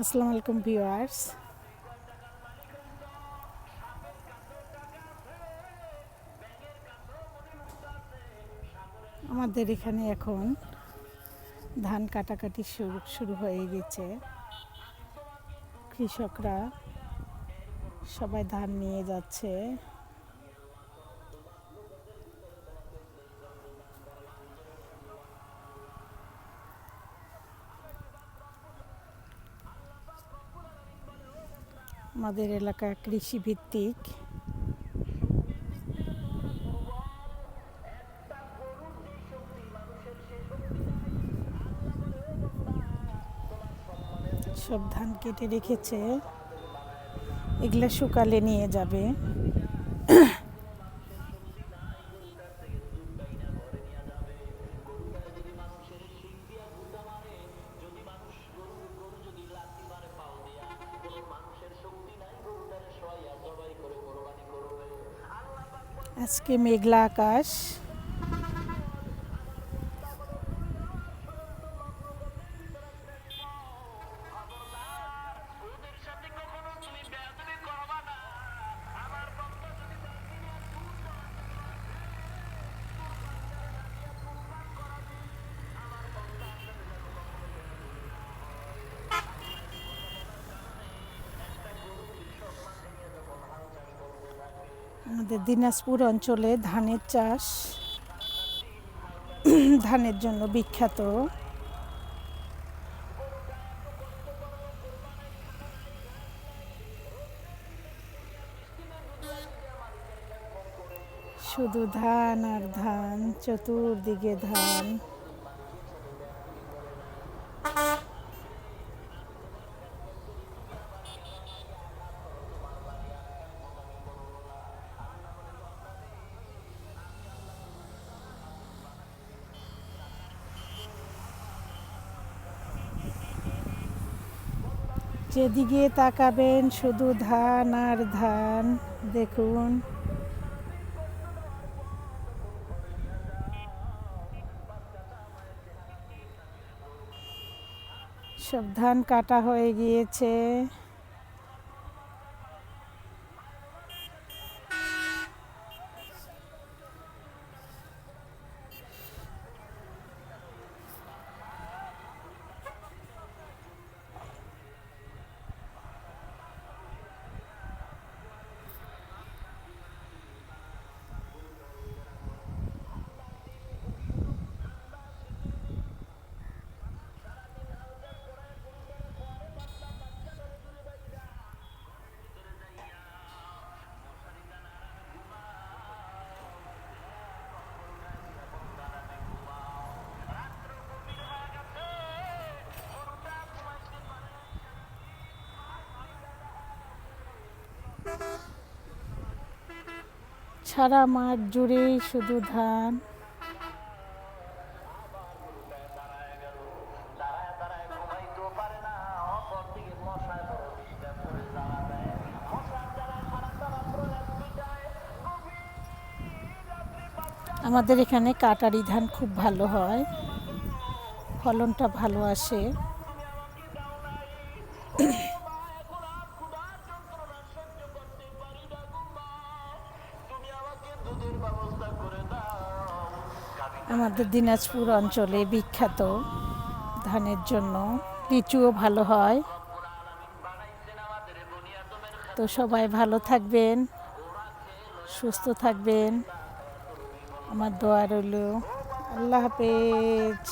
আসসালামু আলাইকুম ভিউয়ার্স। আমাদের এখানে এখন ধান কাটাকাটি শুরু শুরু হয়ে গেছে। কৃষকরা সবাই ধান নিয়ে যাচ্ছে। আমাদের এলাকা কৃষিভিত্তিক। সব ধান কেটে রেখেছে। এগুলা শুকালে নিয়ে যাবে। আজকে মেঘলা আকাশ আমাদের দিনাজপুর অঞ্চলে ধানের চাষ ধানের জন্য বিখ্যাত। শুধু ধান আর ধান চতুর্দিকে ধান। যেদিকে তাকাবেন শুধু ধান আর ধান দেখুন। সব ধান কাটা হয়ে গিয়েছে। সারা মাঠ জুড়েই শুধু ধান। আমাদের এখানে কাটারি ধান খুব ভালো হয়। ফলনটা ভালো আসে। আমাদের দিনাজপুর অঞ্চলে বিখ্যাত ধানের জন্য লিচুও ভালো হয়। তো সবাই ভালো থাকবেন, সুস্থ থাকবেন। আমার দোয়া রইল। আল্লাহ হাফেজ।